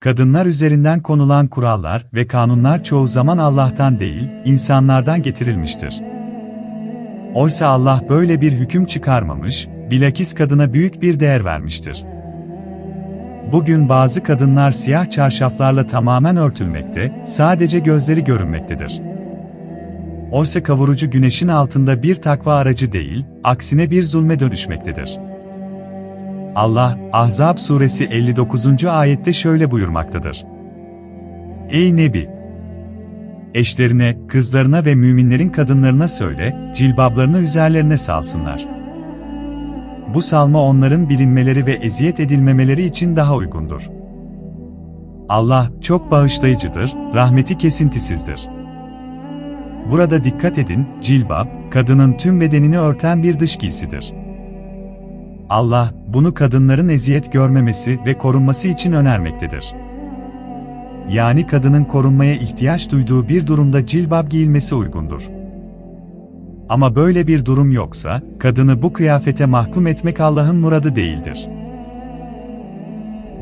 Kadınlar üzerinden konulan kurallar ve kanunlar çoğu zaman Allah'tan değil, insanlardan getirilmiştir. Oysa Allah böyle bir hüküm çıkarmamış, bilakis kadına büyük bir değer vermiştir. Bugün bazı kadınlar siyah çarşaflarla tamamen örtülmekte, sadece gözleri görünmektedir. Oysa kavurucu güneşin altında bir takva aracı değil, aksine bir zulme dönüşmektedir. Allah, Ahzab suresi 59. ayette şöyle buyurmaktadır. Ey Nebi! Eşlerine, kızlarına ve müminlerin kadınlarına söyle, cilbablarını üzerlerine salsınlar. Bu salma onların bilinmeleri ve eziyet edilmemeleri için daha uygundur. Allah, çok bağışlayıcıdır, rahmeti kesintisizdir. Burada dikkat edin, cilbab, kadının tüm bedenini örten bir dış giysidir. Allah, bunu kadınların eziyet görmemesi ve korunması için önermektedir. Yani kadının korunmaya ihtiyaç duyduğu bir durumda cilbab giyilmesi uygundur. Ama böyle bir durum yoksa, kadını bu kıyafete mahkum etmek Allah'ın muradı değildir.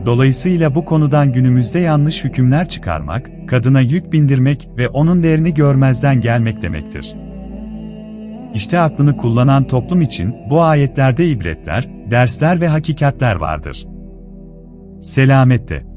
Dolayısıyla bu konudan günümüzde yanlış hükümler çıkarmak, kadına yük bindirmek ve onun değerini görmezden gelmek demektir. İşte aklını kullanan toplum için bu ayetlerde ibretler, dersler ve hakikatler vardır. Selamette.